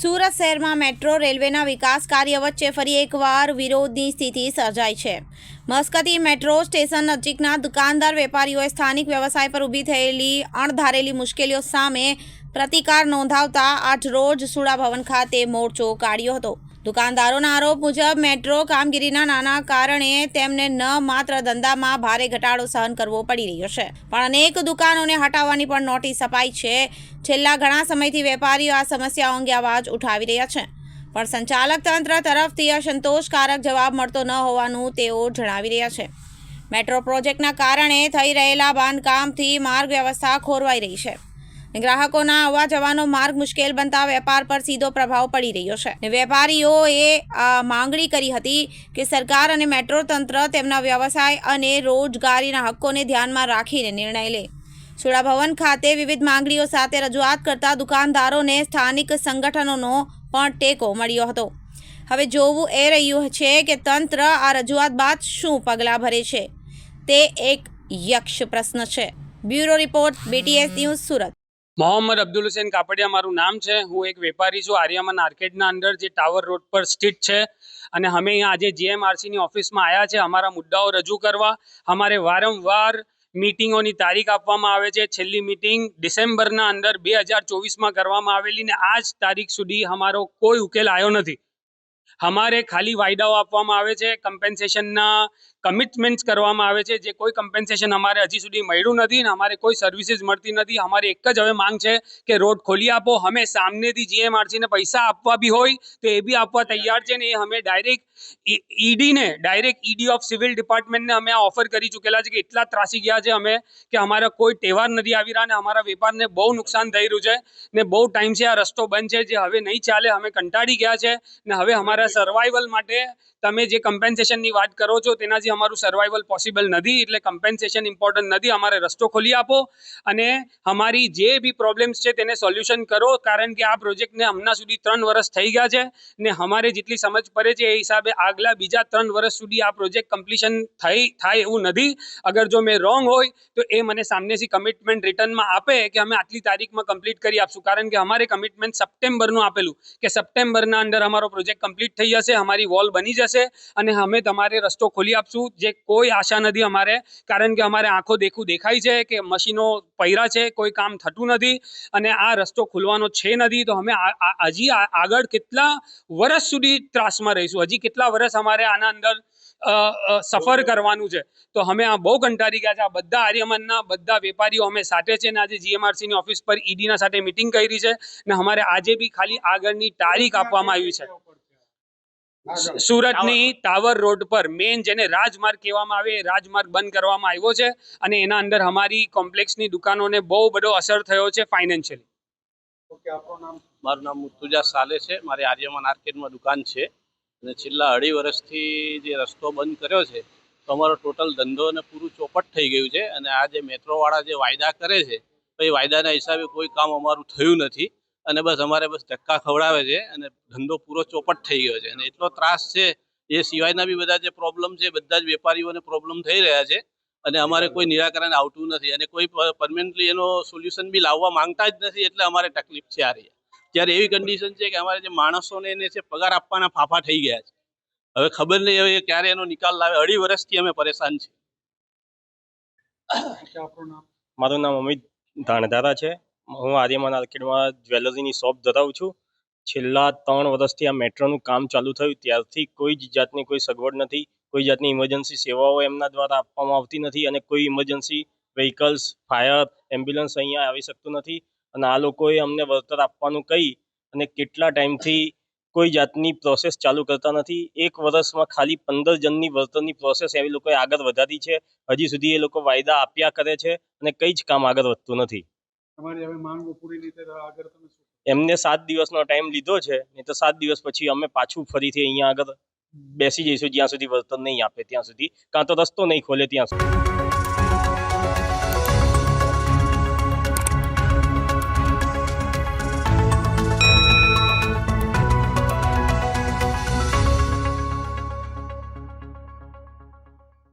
સુરત શહેરમાં મેટ્રો રેલવેના વિકાસ કાર્ય વચ્ચે ફરી એકવાર વિરોધની સ્થિતિ સર્જાઈ છે. મસ્કતી મેટ્રો સ્ટેશન નજીકના દુકાનદાર વેપારીઓએ સ્થાનિક વ્યવસાય પર ઊભી થયેલી અણધારેલી મુશ્કેલીઓ સામે પ્રતિકાર નોંધાવતા આજ રોજ સુડા ખાતે મોરચો કાઢ્યો હતો. દુકાનદારોના આરોપ મુજબ મેટ્રો કામગીરીના નાના કારણે તેમને ન માત્ર ધંધામાં ભારે ઘટાડો સહન કરવો પડી રહ્યો છે, પણ અનેક દુકાનોને હટાવવાની પણ નોટિસ અપાઈ છે. છેલ્લા ઘણા સમયથી વેપારીઓ આ સમસ્યાઓ અંગે અવાજ ઉઠાવી રહ્યા છે, પણ સંચાલક તંત્ર તરફથી અસંતોષકારક જવાબ મળતો ન હોવાનું તેઓ જણાવી રહ્યા છે. મેટ્રો પ્રોજેક્ટના કારણે થઈ રહેલા બાંધકામથી માર્ગ વ્યવસ્થા ખોરવાઈ રહી છે. ગ્રાહકોના આવવા જવાનો માર્ગ મુશ્કેલ બનતા વેપાર પર સીધો પ્રભાવ પડી રહ્યો છે. વેપારીઓએ માંગણી કરી હતી કે સરકાર અને મેટ્રો તંત્ર તેમના વ્યવસાય અને રોજગારીના હક્કોને ધ્યાનમાં રાખીને નિર્ણય લે. સુડા ભવન ખાતે વિવિધ માંગણીઓ સાથે રજૂઆત કરતા દુકાનદારોને સ્થાનિક સંગઠનોનો પણ ટેકો મળ્યો હતો. હવે જોવું એ રહ્યું છે કે તંત્ર આ રજૂઆત બાદ શું પગલાં ભરે છે. તે એક યક્ષ પ્રશ્ન છે. Bureau report BTS news Surat. Mohammad Abdul Hussain Kapadia મારું નામ છે. હું એક વેપારી છું. આર્યમન આર્કેડના અંદર જે ટાવર રોડ પર સ્થિત છે. અને અમે અહીંયા આજે જીએમઆરસીની ઓફિસમાં આવ્યા છે. અમારા મુદ્દાઓ રજૂ કરવા. અમારે વારંવાર મીટિંગોની તારીખ આપવામાં આવે છે. છેલ્લી મીટિંગ ડિસેમ્બરના અંદર બે હજાર ચોવીસમાં કરવામાં આવેલી ને આજ તારીખ સુધી અમારો કોઈ ઉકેલ આવ્યો નથી. અમારે ખાલી વાયદાઓ આપવામાં આવે છે કમ્પેન્સેશનના કમિટમેન્ટ્સ કરવામાં આવે છે. જે કોઈ કમ્પેન્સેશન અમારે હજી સુધી મળ્યું નથી ને અમારે કોઈ સર્વિસીસ મળતી નથી. અમારી એક જ હવે માંગ છે કે રોડ ખોલી આપો. અમે સામનેથી જીએમઆરસીને પૈસા આપવા બી હોય તો એ બી આપવા તૈયાર છે ને એ અમે ડાયરેક્ટ ઈડીને ડાયરેક્ટ ઈડી ઓફ સિવિલ ડિપાર્ટમેન્ટને અમે ઓફર કરી ચૂકેલા છે કે એટલા ત્રાસી ગયા છે અમે કે અમારા કોઈ તહેવાર નથી આવી રહ્યા ને અમારા વેપારને બહુ નુકસાન થઈ રહ્યું છે ને બહુ ટાઈમ છે આ રસ્તો બંધ છે જે હવે નહીં ચાલે, અમે કંટાળી ગયા છે ને હવે અમારા સર્વાઈવલ માટે તમે જે કમ્પેન્સેશનની વાત કરો છો, તેનાથી અમારું સર્વાઈવલ પોસિબલ નથી, એટલે કમ્પેન્સેશન ઇમ્પોર્ટન્ટ નથી. અમારે રસ્તો ખોલી આપો અને અમારી જે બી પ્રોબ્લેમ્સ છે, તેને સોલ્યુશન કરો. કારણ કે આ પ્રોજેક્ટને હમણાં સુધી ત્રણ વર્ષ થઈ ગયા છે ને અમારે જેટલી સમજ પડે છે, એ હિસાબે આગલા બીજા ત્રણ વર્ષ સુધી આ પ્રોજેક્ટ કમ્પ્લીશન થઈ, થાય એવું નથી. અગર જો મેં રોંગ હોય, તો એ મને સામનેથી કમિટમેન્ટ રિટર્નમાં આપે કે અમે આટલી તારીખમાં કમ્પ્લીટ કરી આપશું. કારણ કે અમારે કમિટમેન્ટ સપ્ટેમ્બરનું આપેલું કે સપ્ટેમ્બરના અંદર અમારો પ્રોજેક્ટ કમ્પ્લીટ થઈ જશે, અમારી વોલ બની જશે. અને અમે તમારે રસ્તો ખોલી આપશું. જે કોઈ આશા નથી અમારે, કારણ કે અમારે આંખો દેખું દેખાય છે કે મશીનો પહેરા છે, કોઈ કામ થતું નથી અને આ રસ્તો ખુલવાનો છે નથી. તો અમે હજી આગળ કેટલા વર્ષ સુધી ત્રાસમાં રહીશું? હજી કેટલા વર્ષ અમારે આના અંદર સફર કરવાનું છે? તો અમે આ બહુ કંટાળી ગયા છે. આ બધા આર્યમનના બધા વેપારીઓ અમે સાથે છે ને આજે જીએમઆરસીની ઓફિસ પર ઈડીના સાથે મિટિંગ કરી છે ને અમારે આજે બી ખાલી આગળની તારીખ આપવામાં આવી છે. સુરતની ટાવર રોડ પર મેઇન જેને રાજમાર્ગ કહેવામાં આવે એ રાજમાર્ગ બંધ કરવામાં આવ્યો છે અને એના અંદર અમારી કોમ્પ્લેક્સની દુકાનોને બહુ બધો અસર થયો છે ફાઇનાન્શિયલી મારું નામ મુર્તુજા સાલે છે. મારી આર્યમાન માર્કેટમાં દુકાન છે અને છેલ્લા અઢી વર્ષથી જે રસ્તો બંધ કર્યો છે તો અમારો ટોટલ ધંધો અને પૂરું ચોપટ થઈ ગયું છે અને આ જે મેટ્રોવાળા જે વાયદા કરે છે તો એ વાયદાના હિસાબે કોઈ કામ અમારું થયું નથી. અને બસ અમારે બસ ધક્કા ખવડાવે છે અને ધંધો પૂરો ચોપટ થઈ ગયો છે. અને એટલો ત્રાસ છે એ સિવાયના બી બધા જે પ્રોબ્લેમ છે બધા જ વેપારીઓને પ્રોબ્લેમ થઈ રહ્યા છે. અને અમારે કોઈ નિરાકરણ આવતું નથી અને કોઈ પરમેનન્ટલી એનો સોલ્યુશન બી લાવવા માંગતા જ નથી એટલે અમારે તકલીફ છે આ રહી. ત્યારે એવી કન્ડિશન છે કે અમારે જે માણસોને એને છે પગાર આપવાના ફાફા થઈ ગયા છે. હવે ખબર નહીં હવે ક્યારે એનો નિકાલ લાવે. અઢી વર્ષથી અમે પરેશાન છીએ. મારું નામ અમિત ધાણધારા છે. હું આર્યમાન આર્કેડમાં જ્વેલરીની શોપ ધરાવું છું. છેલ્લા ત્રણ વર્ષથી આ મેટ્રોનું કામ ચાલુ થયું. ત્યારથી કોઈ જ જાતની કોઈ સગવડ નથી. કોઈ જાતની ઇમરજન્સી સેવાઓ એમના દ્વારા આપવામાં આવતી નથી અને કોઈ ઇમરજન્સી વ્હીકલ્સ ફાયર એમ્બ્યુલન્સ અહીંયા આવી શકતું નથી. અને આ લોકોએ અમને વળતર આપવાનું કહી અને કેટલા ટાઈમથી કોઈ જાતની પ્રોસેસ ચાલુ કરતા નથી. એક વર્ષમાં ખાલી પંદર જણની વળતરની પ્રોસેસ એવી લોકોએ આગળ વધારી છે. હજી સુધી એ લોકો વાયદા આપ્યા કરે છે અને કંઈ જ કામ આગળ વધતું નથી. તમારી હવે માંગો એમને સાત દિવસનો ટાઈમ લીધો છે, નહીં તો સાત દિવસ પછી અમે પાછું ફરીથી અહીંયા આગળ બેસી જઈશું જ્યાં સુધી વર્તન નહીં આપે, ત્યાં સુધી. કાં તો રસ્તો નહીં ખોલે ત્યાં સુધી.